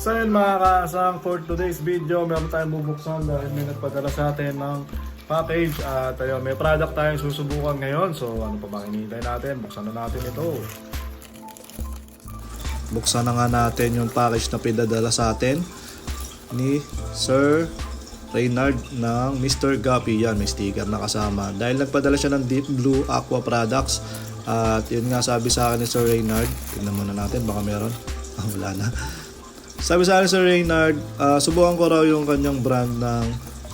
So yun mga kaasang for today's video, meron tayong bubuksan dahil may nagpadala sa atin ng package at ayun, may product tayong susubukan ngayon. So ano pa bang hinihintay natin? Buksan na natin ito. Buksan na nga natin yung package na pinadala sa atin ni Sir Reynard ng Mr. Guppy. Yan, may sticker na kasama. Dahil nagpadala siya ng Deep Blue Aqua Products. At yun nga sabi sa akin ni Sir Reynard. Tingnan muna natin, baka meron. Ah, wala na. Sabi sa akin Reynard, ah, subukan ko raw yung kanyang brand ng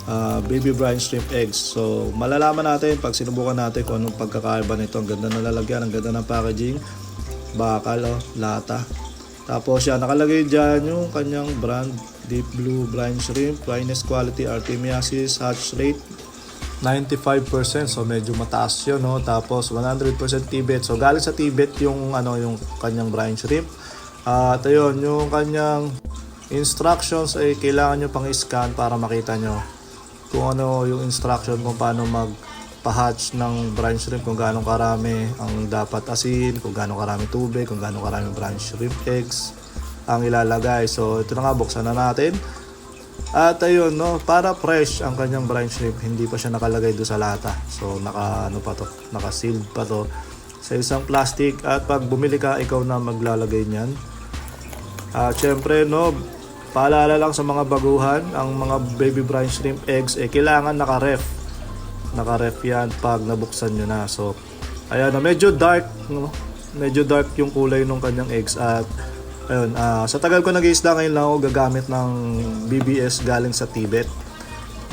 ah, Baby Brine Shrimp Eggs. So, malalaman natin pag sinubukan natin kung anong pagkakaiba nito. Ang ganda ng lalagyan, ang ganda ng packaging. Bakal, oh, lata. Tapos yan, nakalagay dyan yung kanyang brand, Deep Blue Brine Shrimp, Finest Quality Artemiasis, Hatch Rate, 95%. So medyo mataas yun, no? Tapos 100% Tibet. So galing sa Tibet yung, ano, yung kanyang brine shrimp. At ayun, yung kanyang instructions ay kailangan nyo pang scan para makita nyo kung ano yung instruction kung paano mag pa-hatch ng brine shrimp kung gaano karami ang dapat asin, kung gaano karami tubig, kung gaano karami brine shrimp eggs ang ilalagay. So ito na nga, buksan na natin. At ayun, no, para fresh ang kanyang brine shrimp, hindi pa siya nakalagay do sa lata. So naka ano pa to, naka sealed pa to sa isang plastic at pag bumili ka, ikaw na maglalagay niyan. At syempre, no, paalala lang sa mga baguhan, ang mga baby brine shrimp eggs, eh, kailangan naka-ref. Naka-ref yan pag nabuksan nyo na. So, ayan, no, medyo dark, no? Medyo dark yung kulay ng kanyang eggs at ayun, ah, sa tagal ko nag-iisda ngayon lang ako gagamit ng BBS galing sa Tibet.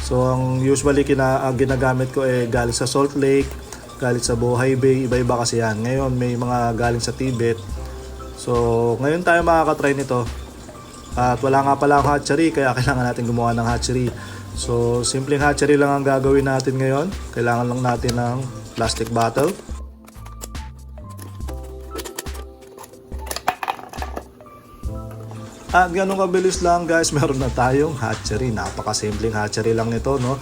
So, ang usually kina, ang ginagamit ko eh galing sa Salt Lake, galing sa Bohai Bay, iba-iba kasi yan. Ngayon, may mga galing sa Tibet. So, ngayon tayo makakatry nito. At wala nga pala ang hatchery, kaya kailangan natin gumawa ng hatchery. So, simpleng hatchery lang ang gagawin natin ngayon. Kailangan lang natin ng plastic bottle. At ganun kabilis lang guys, meron na tayong hatchery. Napakasimpleng hatchery lang nito, no?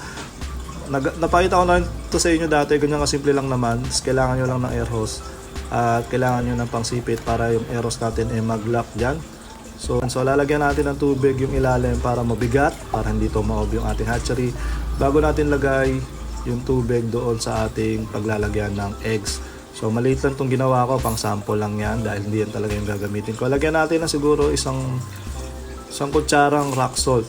Nag, napakita ko na rin to sa inyo dati, ganyan kasimple lang naman. Kailangan nyo lang ng air hose at kailangan nyo ng pangsipit para yung hose natin ay mag-lock dyan. So, so lalagyan natin ng tubig yung ilalim para mabigat, para hindi to maob yung ating hatchery. Bago natin lagay yung tubig doon sa ating paglalagyan ng eggs. So maliit lang itong ginawa ko, pang sample lang yan dahil hindi yan talaga yung gagamitin ko. Lagyan natin na siguro isang isang kutsarang rock salt.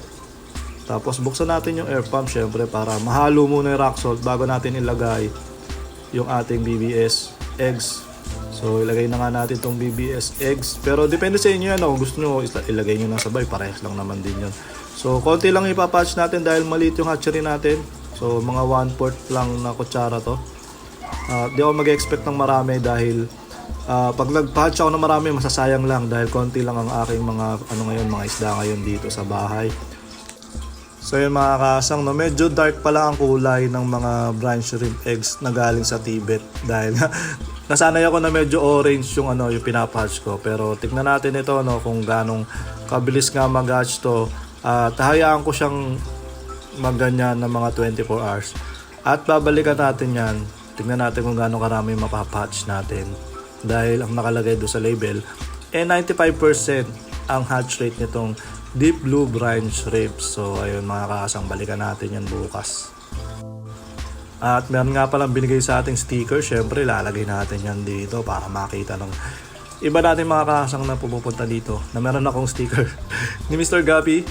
Tapos buksan natin yung air pump syempre para mahalo muna yung rock salt bago natin ilagay yung ating BBS eggs. So ilagay na nga natin tong BBS eggs. Pero depende sa inyo yan. Kung gusto nyo ilagay nyo ng sabay, parehas lang naman din yun. So konti lang ipapatch natin dahil maliit yung hatchery natin. So mga 1/4 lang na kutsara to. Ah, di ako mag-expect ng marami dahil ah, pag nag-patch ako ng marami, masasayang lang dahil konti lang ang aking mga ano ngayon, mga isda ngayon dito sa bahay. So yun mga kasang, no, medyo dark pala ang kulay ng mga brine shrimp eggs na galing sa Tibet dahil nasanay ako na medyo orange yung ano yung pinapatch ko. Pero tignan natin ito no kung ganong kabilis nga mag-hatch to. At hayaan ko siyang magganyan ng mga 24 hours. At babalikan natin yan. Tignan natin kung gaano karami mapapatch natin. Dahil ang nakalagay doon sa label eh 95% ang hatch rate nitong deep blue brine shrimp so ayun mga kasang balikan natin yan bukas at meron nga palang binigay sa ating sticker. Syempre, lalagay natin yan dito para makita ng iba natin mga kasang na pumupunta dito na meron akong sticker ni Mr. Guppy.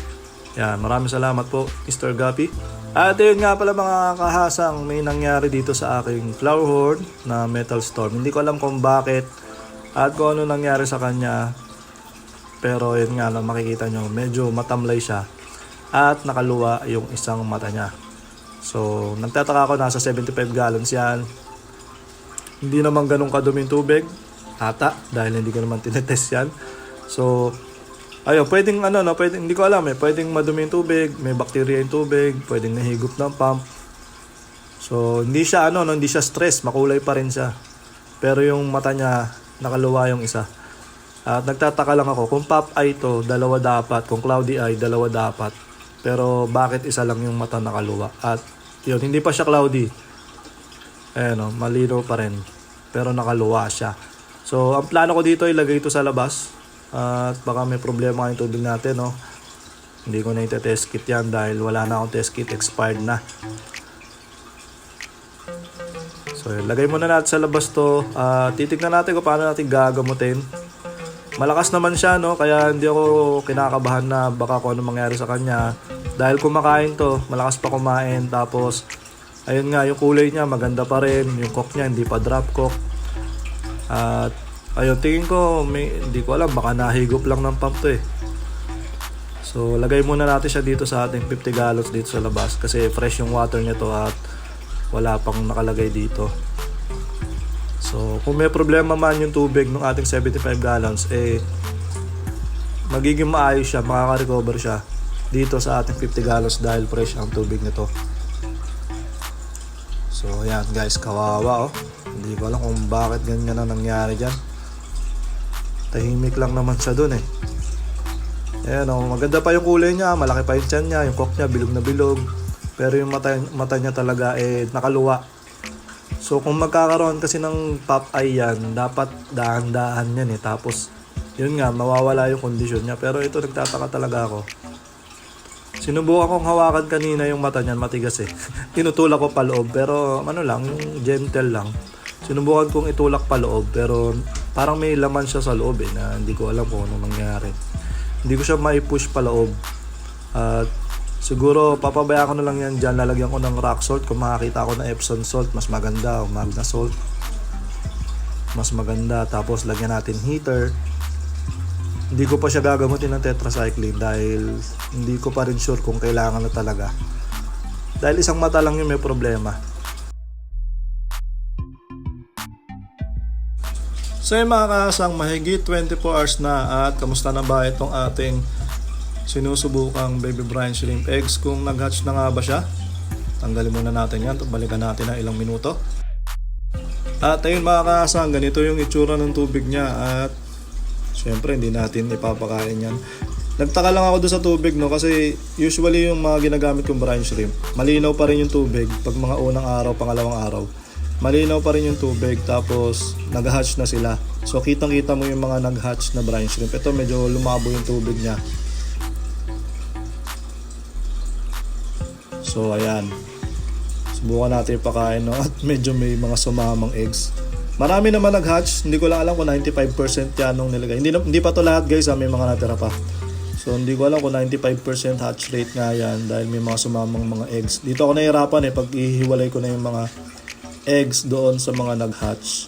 Yan, maraming salamat po, Mr. Guppy. At yun nga pala mga kahasang, may nangyari dito sa aking flower horn na metal storm. Hindi ko alam kung bakit at kung ano nangyari sa kanya. Pero yun nga lang makikita nyo, medyo matamlay siya at nakaluwa yung isang mata niya. So, nagtataka ako, nasa 75 gallons yan. Hindi naman ganun kaduming tubig. Ata, dahil hindi ko naman tinetest yan. So, ayun, pwedeng ano, no, pwedeng, hindi ko alam eh, pwedeng madumi yung tubig, may bakterya yung tubig, pwedeng nahigop ng pump. So, hindi siya ano, no, hindi siya stress, makulay pa rin siya. Pero yung mata niya, nakaluwa yung isa. At nagtataka lang ako, kung pop eye to, dalawa dapat. Kung cloudy eye, dalawa dapat. Pero bakit isa lang yung mata nakaluwa? At yun, hindi pa siya cloudy. Ayan o, malino pa rin. Pero nakaluwa siya. So, ang plano ko dito ilagay ito sa labas. At baka may problema yung tubig natin, no? Hindi ko na ite-test kit yan dahil wala na akong test kit, expired na. So, yun. lagay muna natin sa labas to. Ah, titignan natin kung paano natin gagamutin. Malakas naman siya, no? Kaya hindi ako kinakabahan na baka kung ano mangyari sa kanya. Dahil kumakain to, malakas pa kumain. Tapos, ayun nga, yung kulay niya maganda pa rin. Yung cock niya, hindi pa drop cock. At, ayun, tingin ko, may, hindi ko alam, baka nahigop lang ng pump to eh. So, lagay muna natin siya dito sa ating 50 gallons dito sa labas. Kasi fresh yung water nito at wala pang nakalagay dito. So, kung may problema man yung tubig ng ating 75 gallons, eh, magiging maayos siya, makaka-recover siya dito sa ating 50 gallons dahil fresh ang tubig nito. So, ayan guys, kawawa oh. Hindi ko alam kung bakit ganyan ang nangyari dyan. Tahimik lang naman siya dun eh. Ayan oh, maganda pa yung kulay niya, malaki pa yung tiyan niya, yung cock niya, bilog na bilog. Pero yung mata, mata niya talaga eh nakaluwa. So kung magkakaroon kasi ng pop eye yan, dapat dahan-dahan yan eh. Tapos yun nga, mawawala yung kondisyon niya. Pero ito nagtataka talaga ako. Sinubukan kong hawakan kanina yung mata niyan, matigas eh. Tinutulak ko pa loob, pero ano lang, yung gentle lang. Sinubukan kong itulak pa loob, pero parang may laman siya sa loob eh, na hindi ko alam kung ano nangyari. Hindi ko siya mai-push pa loob. At siguro papabayaan ko na lang yan dyan. Lalagyan ko ng rock salt. Kung makakita ako ng Epsom salt, mas maganda. O Magna salt. Mas maganda. Tapos lagyan natin heater. Hindi ko pa siya gagamutin ng tetracycline dahil hindi ko pa rin sure kung kailangan na talaga. Dahil isang mata lang yung may problema. So yun mga kasang mahigit 24 hours na at kamusta na ba itong ating sinusubukang baby brine shrimp eggs kung nag-hatch na nga ba siya? Tanggalin muna natin yan. Balikan natin ng ilang minuto. At ayun mga kasang ganito yung itsura ng tubig niya. At syempre hindi natin ipapakain yan. Nagtaka lang ako doon sa tubig no? Kasi usually yung mga ginagamit kong brine shrimp malinaw pa rin yung tubig pag mga unang araw pangalawang araw. Malinaw pa rin yung tubig tapos nag-hatch na sila. So kitang kita mo yung mga nag-hatch na brine shrimp ito medyo lumabo yung tubig niya So ayan. Subukan natin ipakain no at medyo may mga sumamang eggs. Marami naman nag-hatch, hindi ko lang alam kung 95% yan nung nilagay. Hindi, hindi pa to lahat guys, ha? may mga natira pa. So hindi ko alam kung 95% hatch rate nga yan dahil may mga sumamang mga eggs. Dito ako nahihirapan eh pag ihiwalay ko na yung mga eggs doon sa mga nag-hatch.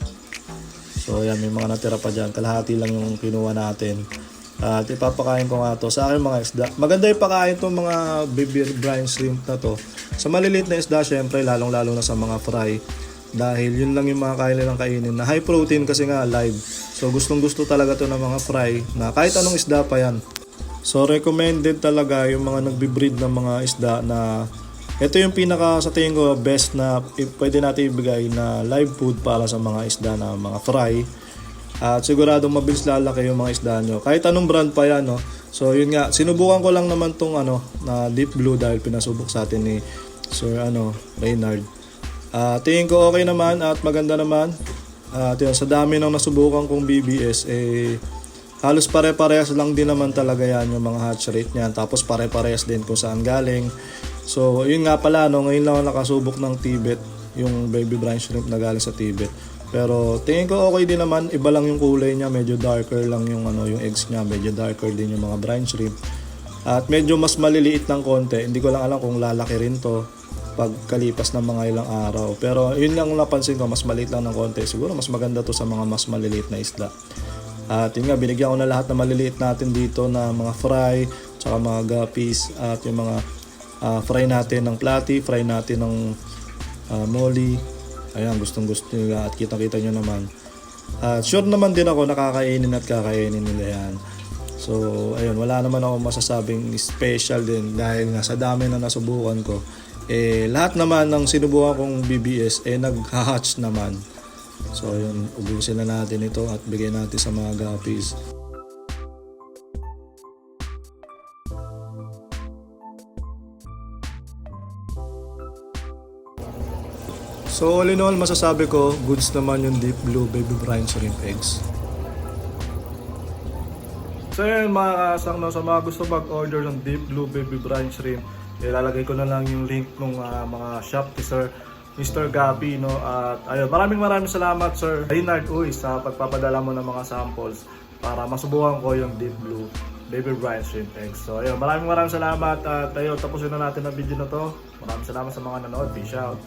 So ayan, may mga natira pa dyan. Kalahati lang yung kinuha natin. At ipapakain ko nga to sa akin mga isda. Maganda yung pakain to mga baby brine shrimp na to. Sa maliliit na isda, syempre, lalong-lalo na sa mga fry. Dahil yun lang yung mga kaya nilang kainin na high protein kasi nga live. So gustong gusto talaga to ng mga fry na kahit anong isda pa yan. So recommended talaga yung mga nagbi-breed ng mga isda na ito yung pinaka sa tingin ko best na pwede natin ibigay na live food para sa mga isda na mga fry. At siguradong mabilis lalaki yung mga isda nyo. Kahit anong brand pa yan, no? So, yun nga. Sinubukan ko lang naman tong ano, na deep blue dahil pinasubok sa atin ni Sir ano, Reynard. Ah, tingin ko okay naman at maganda naman. At yun, sa dami ng nasubukan kong BBS, eh, halos pare-parehas lang din naman talaga yan yung mga hatch rate niyan. Tapos pare-parehas din kung saan galing. So, yun nga pala, no, ngayon lang nakasubok ng Tibet, yung baby brine shrimp na galing sa Tibet. Pero tingin ko okay din naman, iba lang yung kulay niya, medyo darker lang yung ano, yung eggs niya, medyo darker din yung mga brine shrimp. At medyo mas maliliit ng konti, hindi ko lang alam kung lalaki rin to pagkalipas ng mga ilang araw. Pero yun lang napansin ko, mas maliit lang ng konti. Siguro mas maganda to sa mga mas maliliit na isda. At yun nga, binigyan ko na lahat ng maliliit natin dito na mga fry, tsaka mga guppies, at yung mga ah, fry natin ng platy, fry natin ng ah, molly. Ayan, gustong gusto nila at kita-kita nyo naman. At sure naman din ako nakakainin at kakainin nila yan. So, ayun, wala naman ako masasabing special din dahil nga sa dami na nasubukan ko. Eh, lahat naman ng sinubukan kong BBS, eh, nag-hatch naman. So, ayun, ubusin na natin ito at bigay natin sa mga guppies. So all in all, masasabi ko, goods naman yung deep blue baby brine shrimp eggs. So yun mga kasang no, sa mga gusto mag-order ng Deep Blue Baby Brine Shrimp, ilalagay ko na lang yung link ng mga shop ni Sir Mr. Gabi no at ayun maraming maraming salamat Sir Reynard Uy sa pagpapadala mo ng mga samples para masubukan ko yung Deep Blue Baby Brine Shrimp Eggs. So ayun maraming maraming salamat at ayun tapusin na natin ang video na to. Maraming salamat sa mga nanood. Peace out.